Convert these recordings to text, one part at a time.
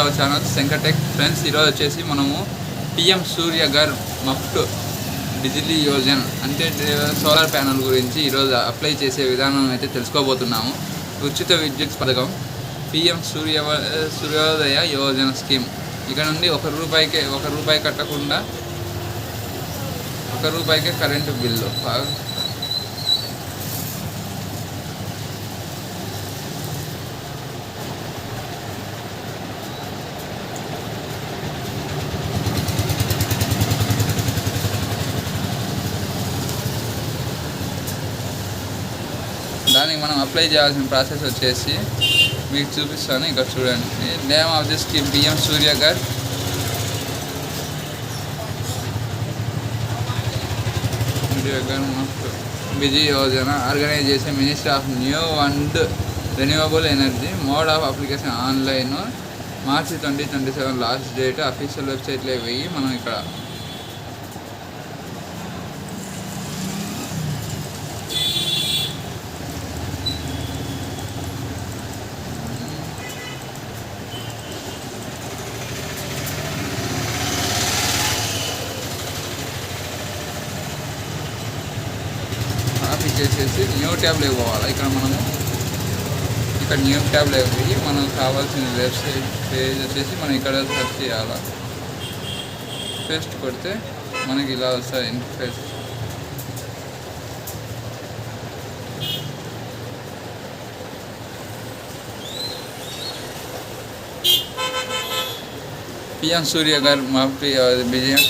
Channel శంకటెక్ friends ఈరోజు వచ్చేసి మనము పిఎం సూర్య గర్ మఫ్ట్ బిజిలీ యోజన అంటే సోలార్ ప్యానల్ గురించి ఈరోజు అప్లై చేసే విధానం అయితే తెలుసుకోబోతున్నాము. ఉచిత విద్యుత్ పథకం పిఎం సూర్య సూర్యోదయ యోజన స్కీమ్. ఇక్కడ నుండి ఒక రూపాయికే ఒక రూపాయి కట్టకుండా ఒక రూపాయికే కరెంటు బిల్లు. దానికి మనం అప్లై చేయాల్సిన ప్రాసెస్ వచ్చేసి మీకు చూపిస్తాను. ఇక్కడ చూడండి. Name of the scheme PM Surya గారు busy Yojana organisation minister of new and renewable energy mode of application online March twenty twenty seven last date. Official వెబ్సైట్లో వెయ్యి. మనం ఇక్కడ వచ్చేసి న్యూ ట్యాబ్లో పోవాలి ఇక్కడ మనము ఇక్కడ న్యూ ట్యాబ్లో పోయి మనకు కావాల్సిన వెబ్సైట్ పేజ్ వచ్చేసి మనం ఇక్కడ సెర్చ్ చేయాలి? పేస్ట్ కొడితే మనకి ఇలా వస్తుంది ఇంటర్ఫేస్. పిఎం సూర్య గారు మా విజయం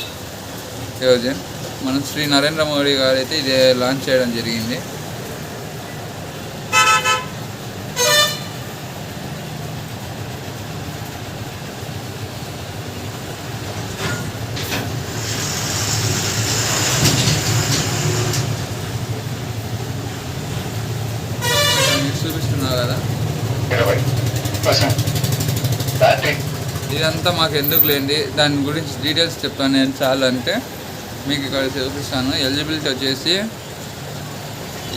యోజన్ మనం శ్రీ నరేంద్ర మోడీ గారు అయితే ఇదే లాంచ్ చేయడం జరిగింది ఇక్కడ మీకు చూపిస్తున్నా కదా ఇరవై పర్సెంట్ బ్యాటరీ ఇదంతా మాకు ఎందుకు లేండి? దాని గురించి డీటెయిల్స్ చెప్తాను నేను చాలంటే అంటే. మీకు ఇక్కడ చూపిస్తాను. ఎలిజిబిలిటీ వచ్చేసి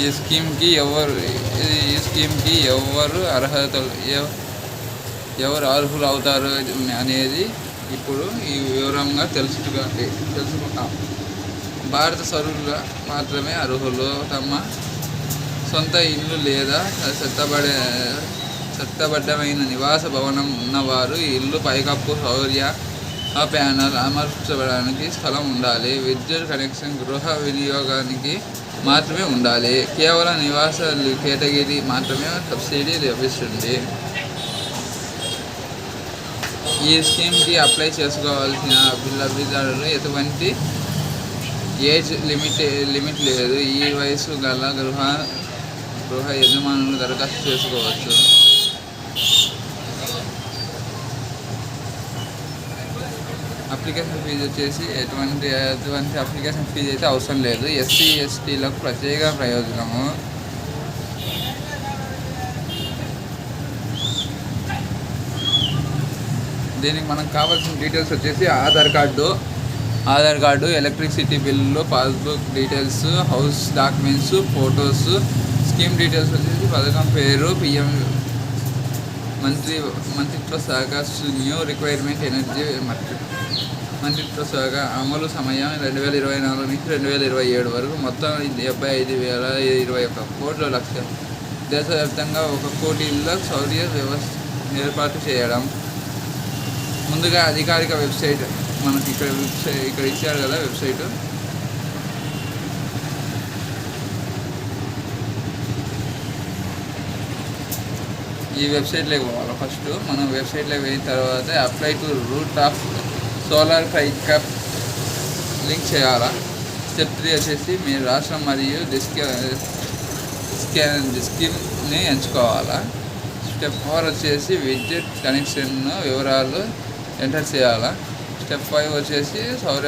ఈ స్కీమ్కి ఎవరు ఈ- స్కీమ్కి ఎవరు అర్హతలు ఎవ- ఎవరు అర్హులు అవుతారు అనేది ఇప్పుడు ఈ వివరంగా తెలుసుకోండి తెలుసుకుంటాం. భారత సరువులుగా మాత్రమే అర్హులు. తమ సొంత ఇల్లు లేదా చెత్తబడే చెత్తబడ్డమైన నివాస భవనం ఉన్నవారు ఈ ఇల్లు పైకప్పు సౌర్య ప్యానల్ అమర్చబడడానికి స్థలం ఉండాలి. విద్యుత్ కనెక్షన్ గృహ వినియోగానికి మాత్రమే ఉండాలి. కేవలం నివాస కేటగిరీ మాత్రమే సబ్సిడీ లభిస్తుంది. ఈ స్కీమ్కి అప్లై చేసుకోవాల్సిన లబ్ధిదారులు ఎటువంటి ఏజ్ లిమిట్ లిమిట్ లేదు. ఈ వయసు గల గృహ గృహ యజమానులు దరఖాస్తు చేసుకోవచ్చు. అప్లికేషన్ ఫీజు వచ్చేసి ఎటువంటి ఎటువంటి అప్లికేషన్ ఫీజు అయితే అవసరం లేదు. ఎస్సీ ఎస్టీలకు ప్రత్యేక ప్రయోజనము. దీనికి మనకు కావాల్సిన డీటెయిల్స్ వచ్చేసి Aadhaar card. Aadhaar card electricity bill passbook details house documents photos. Scheme details వచ్చేసి పథకం పేరు పిఎం మంత్రి మంత్రిత్వ శాఖ న్యూ రిక్వైర్మెంట్ ఎనర్జీ మార్కెట్. మంత్రిత్వ శాఖ అమలు సమయం రెండు వేల ఇరవై నాలుగు నుంచి రెండు వేల ఇరవై ఏడు వరకు. మొత్తం డెబ్బై ఐదు వేల ఇరవై ఒక కోట్ల లక్ష్యం దేశవ్యాప్తంగా ఒక కోటి ఇళ్ళ సౌర్య వ్యవస్థ ఏర్పాటు చేయడం. ముందుగా అధికారిక వెబ్సైట్ మనకి ఇక్కడ వెబ్సైట్ ఇక్కడ ఇచ్చారు కదా వెబ్సైట్. ఈ వెబ్సైట్లోకి పోవాలి ఫస్ట్. మనం వెబ్సైట్లోకి పోయిన తర్వాత apply to rooftop solar cup link చేయాలా. స్టెప్ త్రీ వచ్చేసి మీ రాష్ట్రం మరియు డిస్క స్కాన్ స్కీమ్ని ఎంచుకోవాలా. స్టెప్ ఫోర్ వచ్చేసి విద్యుత్ కనెక్షన్ వివరాలు ఎంటర్ చేయాలా. స్టెప్ ఫైవ్ వచ్చేసి సౌర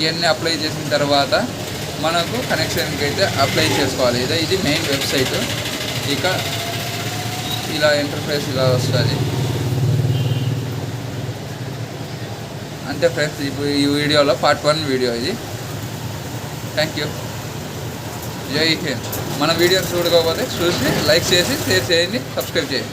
ఇవన్నీ అప్లై చేసిన తర్వాత మనకు కనెక్షన్కి అయితే అప్లై చేసుకోవాలి. ఇదే ఇది మెయిన్ వెబ్సైట్ ఇక ఇలా ఇంటర్ఫేస్ ఇలా వస్తుంది. అంతే ఫ్రెండ్స్ ఇప్పుడు ఈ వీడియోలో పార్ట్ వన్ వీడియో ఇది. థ్యాంక్ యూ జై హింద్. మన వీడియోని చూడకపోతే చూసి లైక్ చేసి షేర్ చేయండి సబ్స్క్రైబ్ చేయండి.